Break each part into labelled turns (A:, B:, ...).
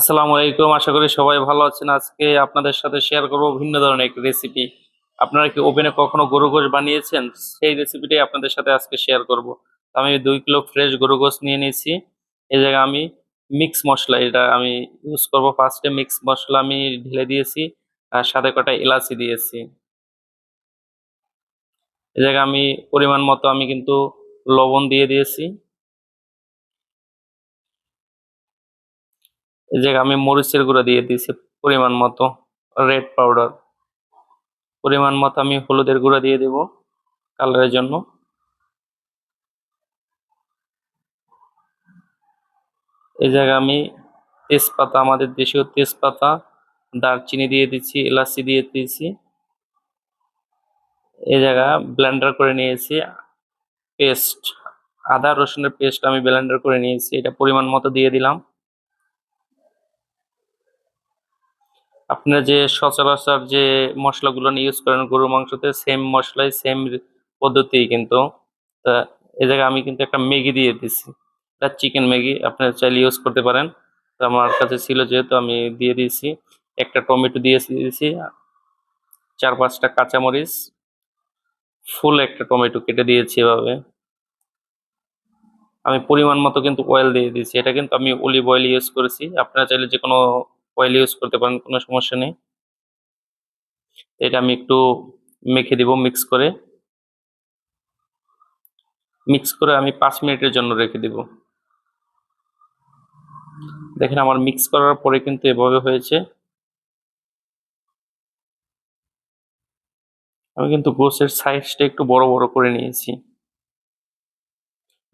A: আসসালামু আলাইকুম। আশা করি সবাই ভালো আছেন। আজকে আপনাদের সাথে শেয়ার করব ভিন্ন ধরনের একটি রেসিপি আপনারা কি ওভেনে কখনো গরু গোশ বানিয়েছেন? সেই রেসিপিটাই আপনাদের সাথে আজকে শেয়ার করব। আমি দুই কিলো ফ্রেশ গরু গোশ নিয়ে নিয়েছি। এই জায়গায় আমি মিক্স মশলা, এটা আমি ইউজ করব। ফার্স্টে মিক্স মশলা আমি ঢেলে দিয়েছি আর সাথে কটা এলাচি দিয়েছি। এই জায়গায় আমি পরিমাণ মতো আমি কিন্তু লবণ দিয়ে দিয়েছি। এই জায়গায় আমি মরিচের গুঁড়া দিয়ে দিয়েছি, পরিমাণ মতো রেড পাউডার পরিমাণ মতো আমি হলুদের গুঁড়া দিয়ে দেব কালারের জন্য। এই জায়গায় আমি তেজপাতা, আমাদের দেশীয় তেজপাতা, দারচিনি দিয়ে দিচ্ছি, এলাচি দিয়ে দিয়েছি এই জায়গা ব্লেন্ডার করে নিয়েছি। পেস্ট আদা রসুনের পেস্ট আমি ব্লেন্ডার করে নিয়েছি, এটা পরিমাণ মতো দিয়ে দিলাম। আপনারা যে সচরাচর যে মশলাগুলো ইউজ করেন, গরুর মাংসতে সেম মশলাই সেম পদ্ধতি কিন্তু। তা এই জায়গায় আমি কিন্তু একটা ম্যাগি দিয়ে দিছি। এটা চিকেন ম্যাগি, আপনারা চাইলে ইউজ করতে পারেন। তো আমার কাছে ছিল যেহেতু আমি দিয়ে দিয়েছি। একটা টমেটো দিয়ে দিয়েছি। চার পাঁচটা কাঁচামরিচ ফুল একটা টমেটো কেটে দিয়েছি এভাবে। আমি পরিমাণ মতো কিন্তু অয়েল দিয়ে দিয়েছি। এটা কিন্তু আমি অলিভ অয়েল ইউজ করেছি। আপনারা চাইলে যে কোনো অয়েল ইউজ করতে পারেন, কোনো সমস্যা নেই। এটা আমি একটু মেখে দিব মিক্স করে। মিক্স করে আমি পাঁচ মিনিটের জন্য রেখে দিব। দেখেন আমার মিক্স করার পরে কিন্তু এভাবে হয়েছে। আমি কিন্তু গোসের সাইজটা একটু বড় বড় করে নিয়েছি।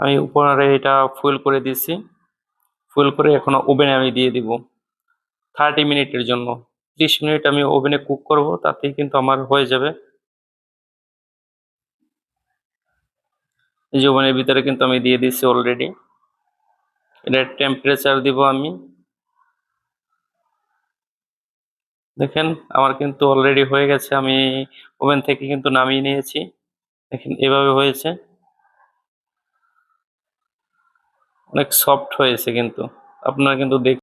A: আমি উপরে এটা ফুয়েল করে দিয়েছি। ফুয়েল করে এখন ওভেনে আমি দিয়ে দিব। থার্টি মিনিটের জন্য। ত্রিশ মিনিট আমি ওভেনে কুক করব, তাতেই কিন্তু আমার হয়ে যাবে। এই যে ওভেনের ভিতরে কিন্তু আমি দিয়ে দিয়েছি অলরেডি এটার টেম্পারেচার দিব আমি। দেখেন, আমার কিন্তু অলরেডি হয়ে গেছে। আমি ওভেন থেকে কিন্তু নামিয়ে নিয়েছি। দেখেন, এভাবে হয়েছে। অনেক সফট হয়েছে কিন্তু। আপনারা কিন্তু দেখ